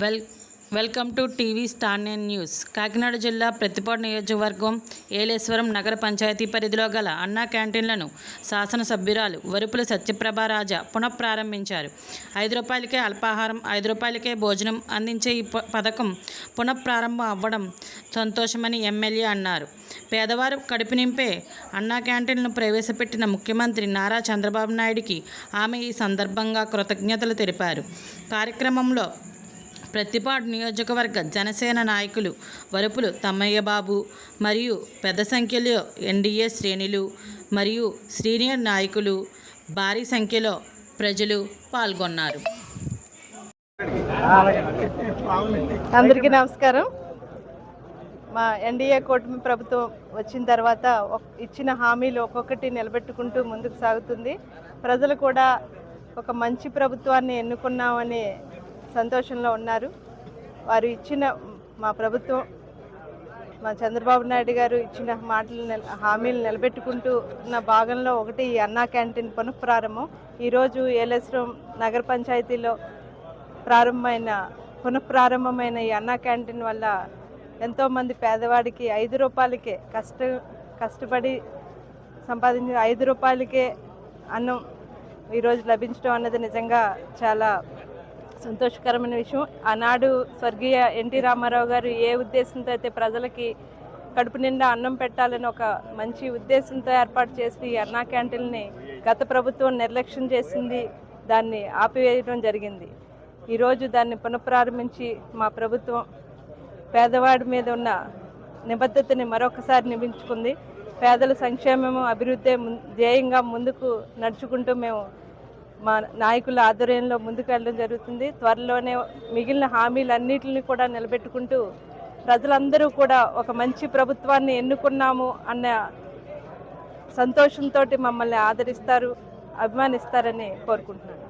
Well welcome to TV star nine news. Kakinada జిల్లా ప్రతిపాడు నియోజకవర్గం ఏలేశ్వరం నగర పంచాయతీ పరిధిలో గల అన్నా క్యాంటీన్లను శాసనసభ్యురాలు వరుపుల సత్యప్రభారాజా పునఃప్రారంభించారు. ఐదు రూపాయలకే అల్పాహారం ఐదు రూపాయలకే భోజనం అందించే ఈ ప- పథకం పునఃప్రారంభం అవ్వడం సంతోషమని ఎమ్మెల్యే అన్నారు. పేదవారు కడుపు నింపే అన్నా క్యాంటీన్లను ప్రవేశపెట్టిన ముఖ్యమంత్రి నారా చంద్రబాబు నాయుడికి ఆమె ఈ సందర్భంగా కృతజ్ఞతలు తెలిపారు. కార్యక్రమంలో ప్రతిపాడు నియోజకవర్గ జనసేన నాయకులు వరుపులు తమ్మయ్య బాబు మరియు పెద్ద సంఖ్యలో ఎన్డీఏ శ్రేణులు మరియు సీనియర్ నాయకులు భారీ సంఖ్యలో ప్రజలు పాల్గొన్నారు. అందరికీ నమస్కారం. మా ఎన్డీఏ కూటమి ప్రభుత్వం వచ్చిన తర్వాత ఇచ్చిన హామీలు ఒక్కొక్కటి నిలబెట్టుకుంటూ ముందుకు సాగుతుంది. ప్రజలు కూడా ఒక మంచి ప్రభుత్వాన్ని ఎన్నుకున్నామని సంతోషంలో ఉన్నారు. వారు ఇచ్చిన మా ప్రభుత్వం మా చంద్రబాబు నాయుడు గారు ఇచ్చిన మాటలు నిల హామీలు నిలబెట్టుకుంటూ ఉన్న భాగంలో ఒకటి ఈ అన్నా క్యాంటీన్ పునఃప్రారంభం. ఈరోజు ఏలేశ్వరం నగర పంచాయతీలో ప్రారంభమైన పునఃప్రారంభమైన ఈ అన్నా క్యాంటీన్ వల్ల ఎంతోమంది పేదవాడికి ఐదు రూపాయలకే కష్ట కష్టపడి సంపాదించిన ఐదు రూపాయలకే అన్నం ఈరోజు లభించడం అన్నది నిజంగా చాలా సంతోషకరమైన విషయం. ఆనాడు స్వర్గీయ ఎన్టీ రామారావు గారు ఏ ఉద్దేశంతో అయితే ప్రజలకి కడుపు నిండా అన్నం పెట్టాలని ఒక మంచి ఉద్దేశంతో ఏర్పాటు చేసి అన్నా క్యాంటీన్ని గత ప్రభుత్వం నిర్లక్ష్యం చేసింది దాన్ని ఆపివేయడం జరిగింది. ఈరోజు దాన్ని పునఃప్రారంభించి మా ప్రభుత్వం పేదవాడి మీద ఉన్న నిబద్ధతని మరొకసారి నిమించుకుంది పేదల సంక్షేమము అభివృద్ధి ధ్యేయంగా ముందుకు నడుచుకుంటూ మేము మా నాయకుల ఆధ్వర్యంలో ముందుకెళ్ళడం జరుగుతుంది. త్వరలోనే మిగిలిన హామీలన్నింటిని కూడా నిలబెట్టుకుంటూ ప్రజలందరూ కూడా ఒక మంచి ప్రభుత్వాన్ని ఎన్నుకున్నాము అన్న సంతోషంతో మమ్మల్ని ఆదరిస్తారు అభిమానిస్తారని కోరుకుంటున్నాను.